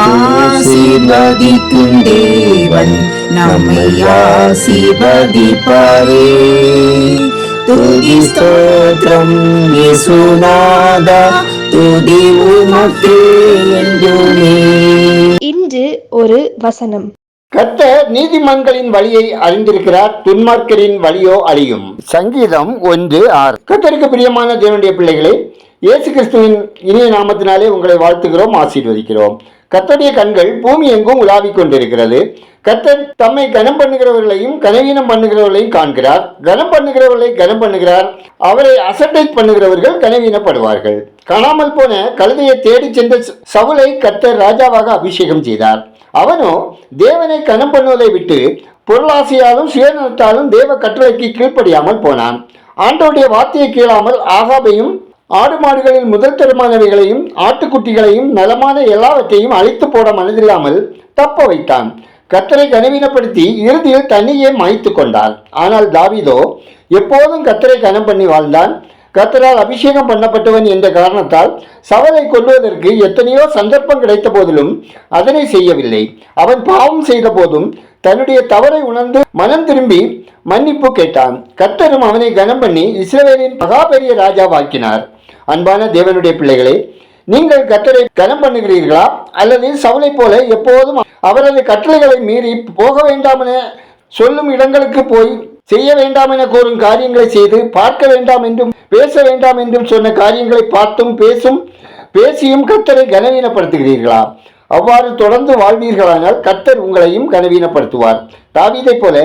ஆசீர்வதிக்கும் தேவன் நம்மை ஆசீர்வதிப்பாரே. துதி ஸ்தோத்திரம் இயேசுநாதா துதி உமக்கே என்றுமே. இன்று ஒரு வசனம். கர்த்தர் நீதிமன்களின் வழியை அறிந்திருக்கிறார் துன்மார்க்கரின் வழியோ அழியும். சங்கீதம் ஒன்று ஆறு. கர்த்தருக்கு பிரியமான தேவனுடைய பிள்ளைகளே இயேசு கிறிஸ்துவின் இனிய நாமத்தினாலே உங்களை வாழ்த்துகிறோம் ஆசீர்வதிக்கிறோம். கர்த்தருடைய கண்கள் பூமி எங்கும் உலாவிக் கொண்டிருக்கிறது. கர்த்தர் தம்மை கனம் பண்ணுகிறவர்களையும் கனவீனம் பண்ணுகிறவர்களையும் காண்கிறார். கனம் பண்ணுகிறவர்களை கனம் பண்ணுகிறார். அவரை அசட்டை பண்ணுகிறவர்கள் கனவீனப்படுவார்கள். காணாமல் போன கழுதையை தேடிச் சென்ற சவுலை கர்த்தர் ராஜாவாக அபிஷேகம் செய்தார். அவனோ தேவனை கனம் பண்ணுவதை விட்டு பொருளாசையாலும் சுயநலத்தாலும் தேவ கட்டளைக்கு கீழ்ப்படியாமல் போனான். ஆண்டோடைய வார்த்தையை கேளாமல் ஆகாபையும் ஆடு மாடுகளில் முதல் தரமானவைகளையும் ஆட்டுக்குட்டிகளையும் நலமான எல்லாவற்றையும் அழித்து போட மனதில்லாமல் தப்ப வைத்தான். கத்தரை கனவீனப்படுத்தி இறுதியில் தன்னையே மாய்த்து கொண்டான் ஆனால் தாவிதோ எப்போதும் கத்தரை கனம் பண்ணி வாழ்ந்தான். கத்தரால் அபிஷேகம் பண்ணப்பட்டவன் என்ற காரணத்தால் சவலை கொல்வதற்கு எத்தனையோ சந்தர்ப்பம் கிடைத்த போதிலும் அதனை செய்யவில்லை. அவன் பாவம் செய்த போதும் தன்னுடைய தவறை உணர்ந்து மனம் திரும்பி மன்னிப்பு கேட்டான். கத்தரும் அவனை கனம் பண்ணி இஸ்ரவேலின் மகா பெரிய ராஜாவாக்கினார். அன்பான தேவனுடைய பிள்ளைகளே நீங்கள் கத்தரை கனம் பண்ணுகிறீர்களா? அல்லது சவுளை போல எப்போதும் அவரது கட்டளைகளை மீறி போக வேண்டாம் என சொல்லும் இடங்களுக்கு போய் செய்ய வேண்டாம் என கூறும் காரியங்களை செய்து பார்க்க வேண்டாம் என்றும் பேச வேண்டாம் என்றும் சொன்ன காரியங்களை பார்த்தும் பேசும் பேசியும் கத்தரை கனவீனப்படுத்துகிறீர்களா? அவ்வாறு தொடர்ந்து வாழ்வீர்களானால் கத்தர் உங்களையும் கனவீனப்படுத்துவார். தாவீதை போல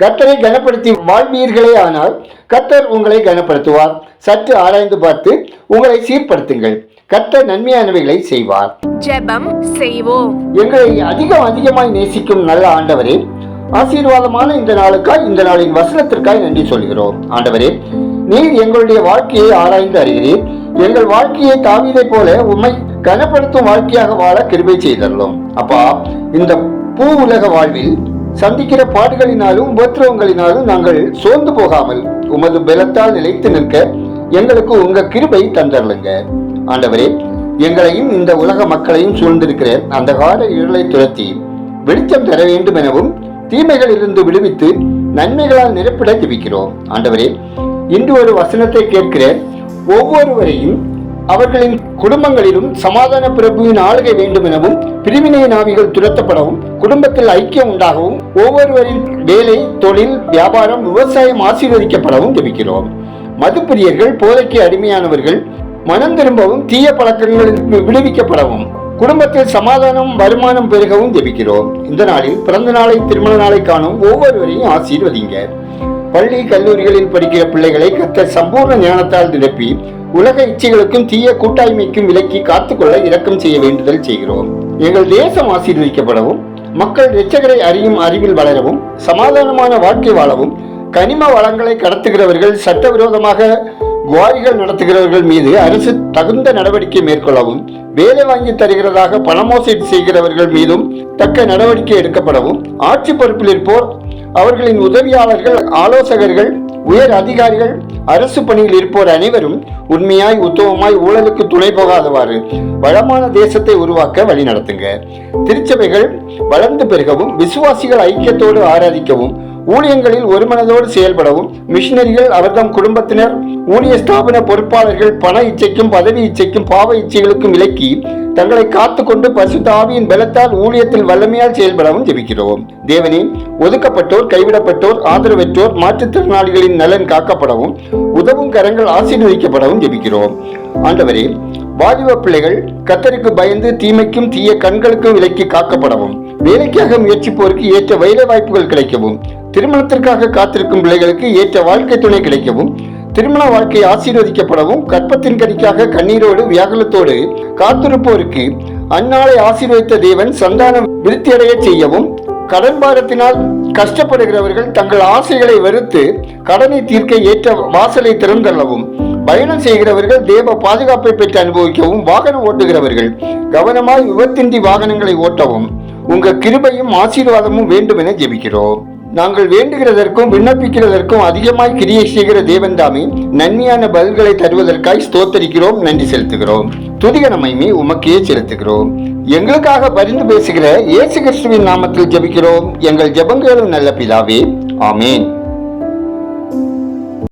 கர்த்தரை கனப்படுத்தி வாழ்வீர்களே ஆனால் கர்த்தர் உங்களை கனப்படுத்துவார். சற்று ஆராய்ந்து பார்த்து உங்களை சீர்படுத்துங்கள். கர்த்தர் நன்மையானவைகளை செய்வார். ஜெபம் செய்வோம். எங்களை அதிகம் அதிகமாய் நேசிக்கும் நல்ல ஆண்டவரே ஆசீர்வாதமான இந்த நாளுக்காய் இந்த நாளின் வசனத்திற்காய் நன்றி சொல்கிறோம். ஆண்டவரே நீர் எங்களுடைய வாழ்க்கையை ஆராய்ந்து அறிகிறீர். எங்கள் வாழ்க்கையை தாவீதை போல உம்மை கனப்படுத்தும் வாழ்க்கையாக வாழ கிருபை செய்தள்ளோம் அப்பா இந்த பூ உலக வாழ்வில் சந்திக்கிற பாடுகளினாலும் உபத்திரவங்களினாலும் நாங்கள் சோர்ந்து போகாமல் உமது பலத்தால் நிலைத்து நிற்க எங்களுக்கு உங்க கிருபை தந்தருளுங்க. ஆண்டவரே எங்களையும் இந்த உலக மக்களையும் சூழ்ந்திருக்கிற அந்த கால இருளை துரத்தி வெளிச்சம் தர வேண்டும் எனவும் தீமைகளிலிருந்து விடுவித்து நன்மைகளால் நிரப்பிட ஜபிக்கிறோம். ஆண்டவரே இன்று ஒரு வசனத்தை கேட்கிற ஒவ்வொருவரையும் அவர்களின் குடும்பங்களிலும் சமாதான பிரபுவின் ஆளுகை வேண்டும் எனவும் பிரிவினை நாவிகள் துரத்தப்படவும் குடும்பத்தில் ஐக்கியம் உண்டாகவும் ஒவ்வொருவரின் வேலை தொழில் வியாபாரம் விவசாயம் ஆசீர்வதிக்கப்படவும் ஜபிக்கிறோம். மதுப்பிரியர்கள் போதைக்கு அடிமையானவர்கள் மனம் திரும்பவும் தீய பழக்கங்களில் விடுவிக்கப்படவும் குடும்பத்தில் சமாதானம் வருமானம் பெருகவும் ஜெபிக்கிறோம். இந்த நாளில் பிறந்த நாளை திருமண நாளை காணும் ஒவ்வொருவரையும் ஆசீர்வதிங்க. பள்ளி கல்லூரிகளில் படிக்கிற பிள்ளைகளை கத்த சம்பூர்ண ஞானத்தால் நிரப்பி உலக இச்சைகளுக்கும் தீய கூட்டாய்மைக்கும் விலக்கி காத்துக்கொள்ள இரக்கம் செய்ய வேண்டுதல் செய்கிறோம். எங்கள் தேசம் ஆசீர்வதிக்கப்படவும் மக்கள் இரட்சகரை அறியும் அறிவில் வளரவும் சமாதானமான வாழ்க்கை வாழவும் கனிம வளங்களை கடத்துகிறவர்கள் சட்டவிரோதமாக குவாரிகள் நடத்துகிறவர்கள் மீது அரசு தகுந்த நடவடிக்கை மேற்கொள்ளவும் வேலை வாங்கி தருகிறதாக பணமோசடி செய்கிறவர்கள் மீதும் தக்க நடவடிக்கை எடுக்கப்படவும் ஆட்சி பொறுப்பில் இருப்போர் அவர்களின் உதவியாளர்கள் ஆலோசகர்கள் உயர் அதிகாரிகள் அரசு பணியில் இருப்போர் அனைவரும் உண்மையாய் உத்தவமாய் ஊழலுக்கு துணை போகாதவாறு வளமான தேசத்தை உருவாக்க வழி நடத்துங்க. திருச்சபைகள் வளர்ந்து பெருகவும் விசுவாசிகள் ஐக்கியத்தோடு ஆராதிக்கவும் ஊழியங்களில் ஒருமனதோடு செயல்படவும் மிஷினரிகள் அவர்தம் குடும்பத்தினர் ஊழிய ஸ்தாபன பொறுப்பாளர்கள் பண இச்சைக்கும் பதவி இச்சைக்கும் பாவ இச்சைகளுக்கும் விலக்கி தங்களை காத்துக்கொண்டு பரிசுத்த ஆவியின் பலத்தால் ஊழியத்தில் வல்லமையால் செயல்படவும் ஜெபிக்கிறோம். தேவனே ஒதுக்கப்பட்டோர் கைவிடப்பட்டோர் ஆதரவற்றோர் மாற்றுத்திறனாளிகளின் நலன் காக்கப்படவும் உதவும் கரங்கள் ஆசீர்வதிக்கப்படவும் ஜெபிக்கிறோம். ஆண்டவரே வாலிப பிள்ளைகள் கத்தருக்கு பயந்து தீமைக்கும் தீய கண்களுக்கும் விலக்கி காக்கப்படவும் வேலைக்காக முயற்சிப்போருக்கு ஏற்ற வைர வாய்ப்புகள் கிடைக்கவும் திருமணத்திற்காக காத்திருக்கும் பிள்ளைகளுக்கு ஏற்ற வாழ்க்கை துணை கிடைக்கவும் திருமண வாழ்க்கை ஆசீர்வதிக்கப்படவும் கற்பத்தின் கடிக்காக கண்ணீரோடு வியாகுலத்தோடு காத்திருப்போருக்கு அந்நாளை ஆசீர்வதித்த தேவன் சந்தானம் விருத்தியடைய செய்யவும் கடன் பாரத்தினால் கஷ்டப்படுகிறவர்கள் தங்கள் ஆசைகளை வெறுத்து கடனை தீர்க்க ஏற்ற வாசலை திறந்தள்ளவும் பயணம் செய்கிறவர்கள் தேவ பாதுகாப்பை பெற்று அனுபவிக்கவும் வாகனம் ஓட்டுகிறவர்கள் கவனமாய் விபத்தின்றி வாகனங்களை ஓட்டவும் உங்கள் கிருபையும் ஆசீர்வாதமும் வேண்டும் என ஜெபிக்கிறோம். நாங்கள் வேண்டுகிறதற்கும் விண்ணப்பிக்கிறதற்கும் அதிகமாய் கிரியை செய்கிற தேவன்தாமே நன்மையான பதில்களை தருவதற்காய் ஸ்தோத்தரிக்கிறோம் நன்றி செலுத்துகிறோம். துதிகன மகிமை உமக்கே செலுத்துகிறோம். எங்களுக்காக பரிந்து பேசுகிற இயேசு கிறிஸ்துவின் நாமத்தில் ஜெபிக்கிறோம். எங்கள் ஜெபங்களும் நல்ல பிதாவே. ஆமேன்.